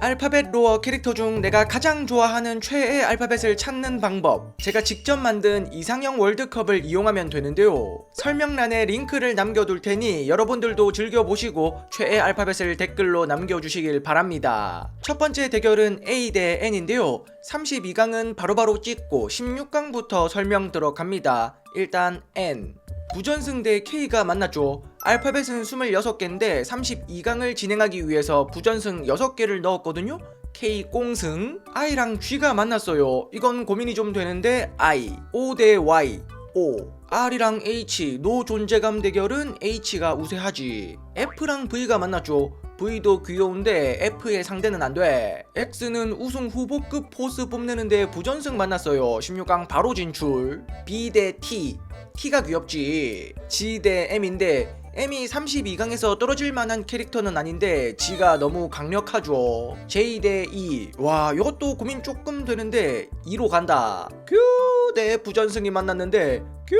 알파벳 로어 캐릭터 중 내가 가장 좋아하는 최애 알파벳을 찾는 방법. 제가 직접 만든 이상형 월드컵을 이용하면 되는데요. 설명란에 링크를 남겨둘 테니 여러분들도 즐겨보시고 최애 알파벳을 댓글로 남겨주시길 바랍니다. 첫 번째 대결은 A 대 N인데요. 32강은 바로바로 찍고 16강부터 설명 들어갑니다. 일단 N. 부전승 대 K가 만났죠. 알파벳은 26개인데 32강을 진행하기 위해서 부전승 6개를 넣었거든요. K 꽁승, I랑 G가 만났어요. 이건 고민이 좀 되는데 I, O 대 Y, O. R이랑 H, 노 존재감 대결은 H가 우세하지. F랑 V가 만났죠. V도 귀여운데 F의 상대는 안 돼. X는 우승 후보급 포스 뽐내는데 부전승 만났어요. 16강 바로 진출. B 대 T. T가 귀엽지. G 대 M인데 M이 32강에서 떨어질 만한 캐릭터는 아닌데 G가 너무 강력하죠. J 대 E. 와, 이것도 고민 조금 되는데 2로 간다. Q 대 부전승이 만났는데 Q.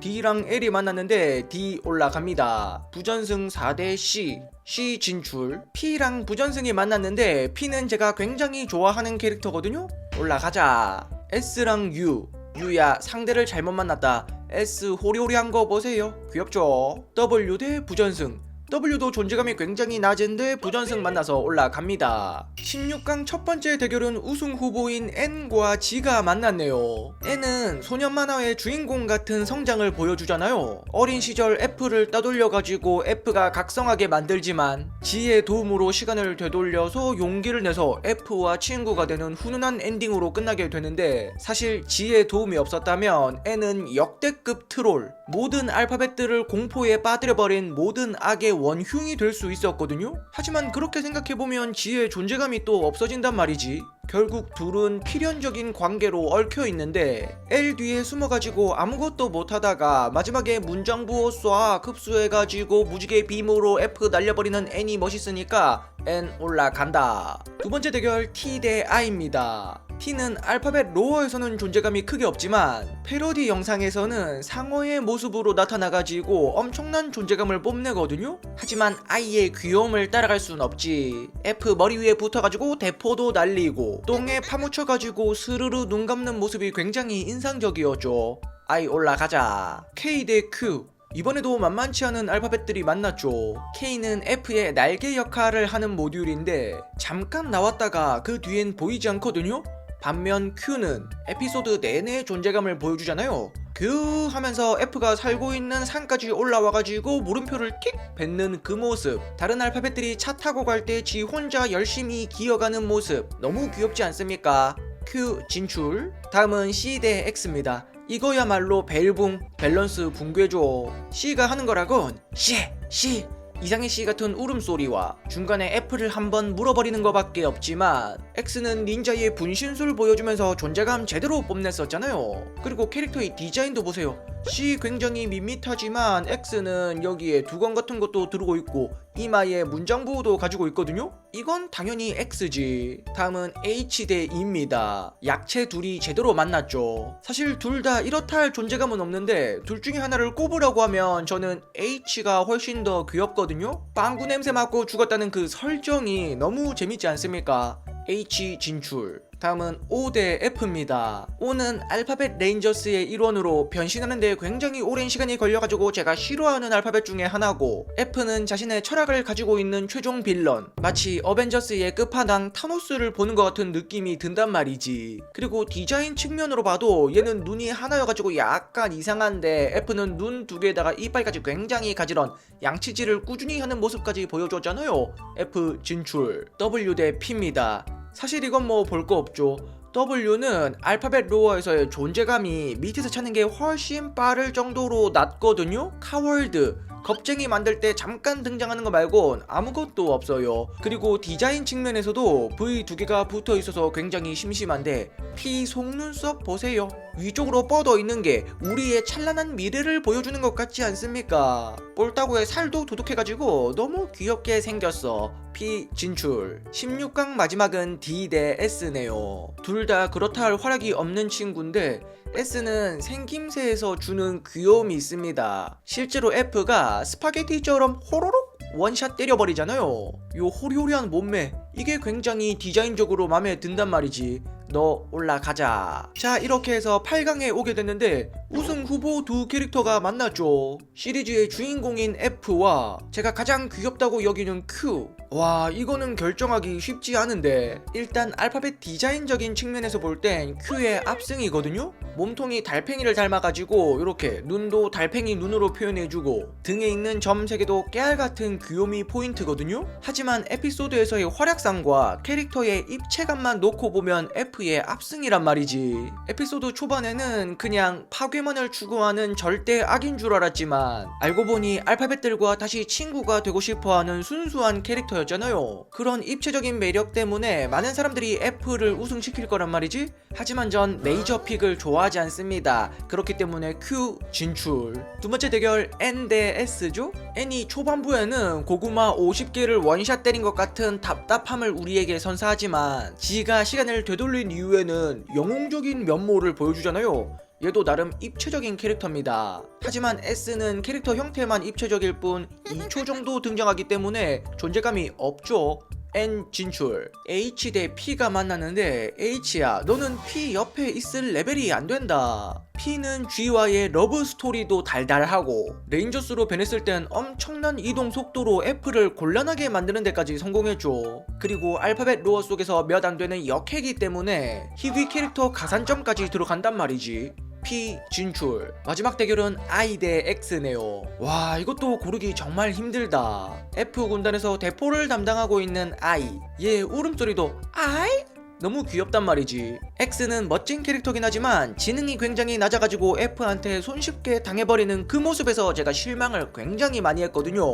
D랑 L이 만났는데 D 올라갑니다. 부전승 4대 C. C 진출. P랑 부전승이 만났는데 P는 제가 굉장히 좋아하는 캐릭터거든요. 올라가자. S랑 U. U야 상대를 잘못 만났다. S 호리호리한 거 보세요. 귀엽죠? W 대 부전승. W도 존재감이 굉장히 낮은데 부전승 만나서 올라갑니다. 16강 첫 번째 대결은 우승 후보인 N과 G가 만났네요. N은 소년 만화의 주인공 같은 성장을 보여주잖아요. 어린 시절 F를 따돌려가지고 F가 각성하게 만들지만 G의 도움으로 시간을 되돌려서 용기를 내서 F와 친구가 되는 훈훈한 엔딩으로 끝나게 되는데 사실 G의 도움이 없었다면 N은 역대급 트롤, 모든 알파벳들을 공포에 빠뜨려버린 모든 악의 원흉이 될 수 있었거든요. 하지만 그렇게 생각해보면 G의 존재감이 또 없어진단 말이지. 결국 둘은 필연적인 관계로 얽혀 있는데 L 뒤에 숨어가지고 아무것도 못하다가 마지막에 문장부호 쏴 흡수해가지고 무지개 빔으로 F 날려버리는 N이 멋있으니까 N 올라간다. 두 번째 대결 T 대 I입니다. T는 알파벳 로어에서는 존재감이 크게 없지만 패러디 영상에서는 상어의 모습으로 나타나가지고 엄청난 존재감을 뽐내거든요? 하지만 I의 귀여움을 따라갈 순 없지. F 머리 위에 붙어가지고 대포도 날리고 똥에 파묻혀가지고 스르르 눈 감는 모습이 굉장히 인상적이었죠. I 올라가자. K 대 Q. 이번에도 만만치 않은 알파벳들이 만났죠. K는 F의 날개 역할을 하는 모듈인데 잠깐 나왔다가 그 뒤엔 보이지 않거든요. 반면 Q는 에피소드 내내 존재감을 보여주잖아요. 그 하면서 F가 살고 있는 산까지 올라와가지고 물음표를 킥 뱉는 그 모습. 다른 알파벳들이 차 타고 갈 때 지 혼자 열심히 기어가는 모습. 너무 귀엽지 않습니까? Q 진출. 다음은 C 대 X입니다. 이거야말로 벨붕. 밸런스 붕괴죠. C가 하는 거라곤. C C 이상희 씨 같은 울음소리와 중간에 F를 한번 물어버리는 것밖에 없지만 X는 닌자의 분신술 보여주면서 존재감 제대로 뽐냈었잖아요. 그리고 캐릭터의 디자인도 보세요. C 굉장히 밋밋하지만 X는 여기에 두건 같은 것도 들고 있고 이마에 문장부도 가지고 있거든요. 이건 당연히 X지. 다음은 H 대 E입니다. 약체 둘이 제대로 만났죠. 사실 둘 다 이렇다 할 존재감은 없는데 둘 중에 하나를 꼽으라고 하면 저는 H가 훨씬 더 귀엽거든요. 빵구 냄새 맡고 죽었다는 그 설정이 너무 재밌지 않습니까? H 진출. 다음은 O 대 F입니다. O는 알파벳 레인저스의 일원으로 변신하는데 굉장히 오랜 시간이 걸려가지고 제가 싫어하는 알파벳 중에 하나고 F는 자신의 철학을 가지고 있는 최종 빌런 마치 어벤져스의 끝판왕 타노스를 보는 것 같은 느낌이 든단 말이지. 그리고 디자인 측면으로 봐도 얘는 눈이 하나여가지고 약간 이상한데 F는 눈 두 개에다가 이빨까지 굉장히 가지런 양치질을 꾸준히 하는 모습까지 보여줬잖아요. F 진출. W 대 P입니다. 사실 이건 뭐 볼 거 없죠. W는 알파벳 로어에서의 존재감이 밑에서 찾는 게 훨씬 빠를 정도로 낮거든요. 카월드 겁쟁이 만들 때 잠깐 등장하는 거 말곤 아무것도 없어요. 그리고 디자인 측면에서도 V 두 개가 붙어 있어서 굉장히 심심한데 P 속눈썹 보세요. 위쪽으로 뻗어 있는 게 우리의 찬란한 미래를 보여주는 것 같지 않습니까? 꼴따구의 살도 도둑해가지고 너무 귀엽게 생겼어. P 진출. 16강 마지막은 D 대 S네요. 둘 다 그렇다 할 활약이 없는 친구인데 S는 생김새에서 주는 귀여움이 있습니다. 실제로 F가 스파게티처럼 호로록 원샷 때려버리잖아요. 요 호리호리한 몸매 이게 굉장히 디자인적으로 마음에 든단 말이지. 너 올라가자. 자, 이렇게 해서 8강에 오게 됐는데 우승 후보 두 캐릭터가 만났죠. 시리즈의 주인공인 F와 제가 가장 귀엽다고 여기는 Q. 와, 이거는 결정하기 쉽지 않은데 일단 알파벳 디자인적인 측면에서 볼 땐 Q의 압승이거든요. 몸통이 달팽이를 닮아가지고 이렇게 눈도 달팽이 눈으로 표현해주고 등에 있는 점 세 개도 깨알 같은 귀요미 포인트거든요. 하지만 에피소드에서의 활약상과 캐릭터의 입체감만 놓고 보면 F 의 압승이란 말이지. 에피소드 초반에는 그냥 파괴만을 추구하는 절대 악인 줄 알았지만 알고 보니 알파벳들과 다시 친구가 되고 싶어하는 순수한 캐릭터였잖아요. 그런 입체적인 매력 때문에 많은 사람들이 F를 우승시킬 거란 말이지. 하지만 전 메이저 픽을 좋아하지 않습니다. 그렇기 때문에 Q 진출. 두 번째 대결 N 대 S죠? N이 초반부에는 고구마 50개를 원샷 때린 것 같은 답답함을 우리에게 선사하지만 지가 시간을 되돌 린 이후에는 영웅적인 면모를 보여주잖아요. 얘도 나름 입체적인 캐릭터입니다. 하지만 S는 캐릭터 형태만 입체적일 뿐 2초 정도 등장하기 때문에 존재감이 없죠. N 진출. H 대 P가 만났는데 H야 너는 P 옆에 있을 레벨이 안 된다. P는 G와의 러브 스토리도 달달하고 레인저스로 변했을 땐 엄청난 이동 속도로 F를 곤란하게 만드는 데까지 성공했죠. 그리고 알파벳 로어 속에서 몇 안 되는 역핵이기 때문에 희귀 캐릭터 가산점까지 들어간단 말이지 P 진출. 마지막 대결은 I 대 X네요. 와 이것도 고르기 정말 힘들다. F 군단에서 대포를 담당하고 있는 I. 얘 울음소리도 I? 너무 귀엽단 말이지. X는 멋진 캐릭터긴 하지만 지능이 굉장히 낮아가지고 F한테 손쉽게 당해버리는 그 모습에서 제가 실망을 굉장히 많이 했거든요.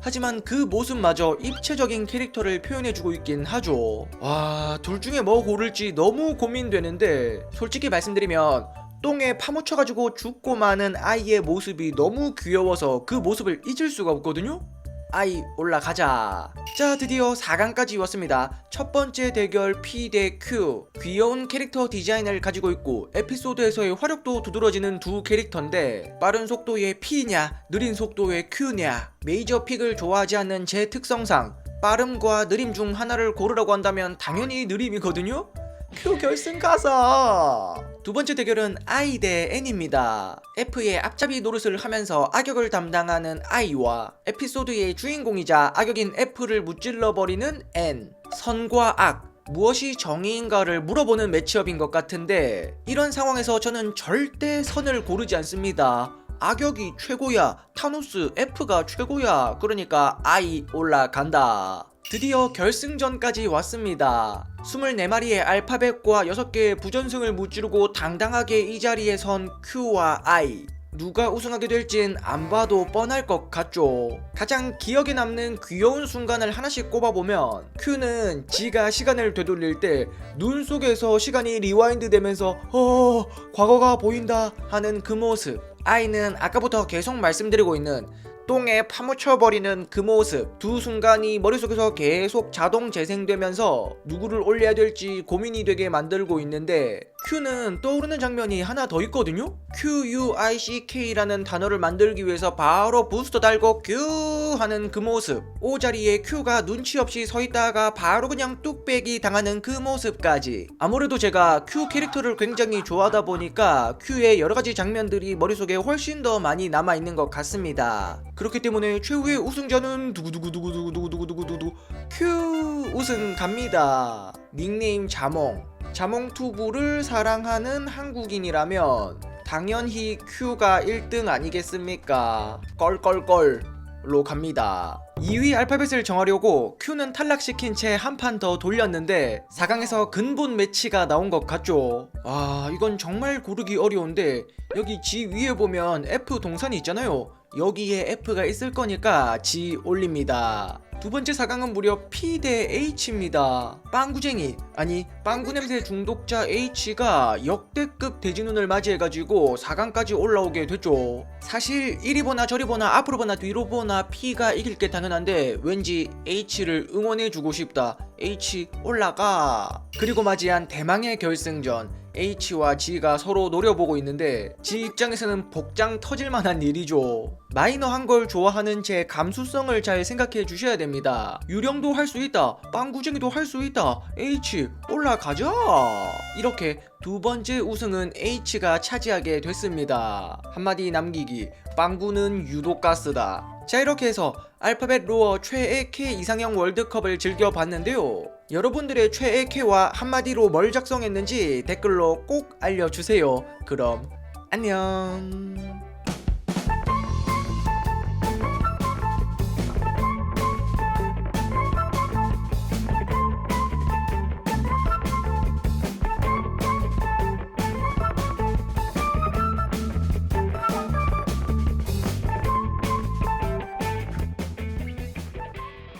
하지만 그 모습마저 입체적인 캐릭터를 표현해주고 있긴 하죠. 와 둘 중에 뭐 고를지 너무 고민되는데 솔직히 말씀드리면 똥에 파묻혀가지고 죽고 마는 아이의 모습이 너무 귀여워서 그 모습을 잊을 수가 없거든요? 아이 올라가자 자 드디어 4강까지 왔습니다 첫 번째 대결 P 대 Q 귀여운 캐릭터 디자인을 가지고 있고 에피소드에서의 화력도 두드러지는 두 캐릭터인데 빠른 속도의 P냐 느린 속도의 Q냐 메이저 픽을 좋아하지 않는 제 특성상 빠름과 느림 중 하나를 고르라고 한다면 당연히 느림이거든요 큐 결승 가자. 두 번째 대결은 I 대 N입니다. F의 앞잡이 노릇을 하면서 악역을 담당하는 I와 에피소드의 주인공이자 악역인 F를 무찔러 버리는 N. 선과 악. 무엇이 정의인가를 물어보는 매치업인 것 같은데 이런 상황에서 저는 절대 선을 고르지 않습니다. 악역이 최고야. 타노스 F가 최고야. 그러니까 I 올라간다. 드디어 결승전까지 왔습니다. 24마리의 알파벳과 6개의 부전승을 무찌르고 당당하게 이 자리에 선 Q와 I. 누가 우승하게 될진 안 봐도 뻔할 것 같죠. 가장 기억에 남는 귀여운 순간을 하나씩 꼽아보면 Q는 지가 시간을 되돌릴 때 눈 속에서 시간이 리와인드 되면서 어 과거가 보인다 하는 그 모습. I는 아까부터 계속 말씀드리고 있는 똥에 파묻혀버리는 그 모습. 두 순간이 머릿속에서 계속 자동 재생되면서 누구를 올려야 될지 고민이 되게 만들고 있는데 Q는 떠오르는 장면이 하나 더 있거든요? QUICK라는 단어를 만들기 위해서 바로 부스터 달고 Q 하는 그 모습. 오자리에 Q가 눈치 없이 서 있다가 바로 그냥 뚝배기 당하는 그 모습까지. 아무래도 제가 Q 캐릭터를 굉장히 좋아하다 보니까 Q의 여러 가지 장면들이 머릿속에 훨씬 더 많이 남아 있는 것 같습니다. 그렇기 때문에 최후의 우승자는 두구두구두구두구두구두구두구 Q 우승 갑니다. 닉네임 자몽. 자몽투부를 사랑하는 한국인이라면 당연히 큐가 1등 아니겠습니까? 껄껄껄로 갑니다. 2위 알파벳을 정하려고 큐는 탈락시킨 채 한 판 더 돌렸는데 4강에서 근본 매치가 나온 것 같죠. 와 이건 정말 고르기 어려운데 여기 G 위에 보면 F 동선이 있잖아요. 여기에 F가 있을 거니까 G 올립니다. 두 번째 4강은 무려 P 대 H입니다. 빵구쟁이, 아니 빵구 냄새 중독자 H가 역대급 대진운을 맞이해가지고 4강까지 올라오게 됐죠. 사실 이리 보나 저리 보나 앞으로 보나 뒤로 보나 P가 이길 게 당연한데 왠지 H를 응원해주고 싶다. H 올라가. 그리고 맞이한 대망의 결승전. H와 G가 서로 노려보고 있는데 G 입장에서는 복장 터질 만한 일이죠. 마이너한 걸 좋아하는 제 감수성을 잘 생각해 주셔야 됩니다. 유령도 할 수 있다. 빵구쟁이도 할 수 있다. H 올라가자. 이렇게 두 번째 우승은 H가 차지하게 됐습니다. 한마디 남기기. 빵구는 유독 가스다. 자 이렇게 해서 알파벳 로어 최애 K 이상형 월드컵을 즐겨봤는데요. 여러분들의 최애 K와 한마디로 뭘 작성했는지 댓글로 꼭 알려주세요. 그럼 안녕.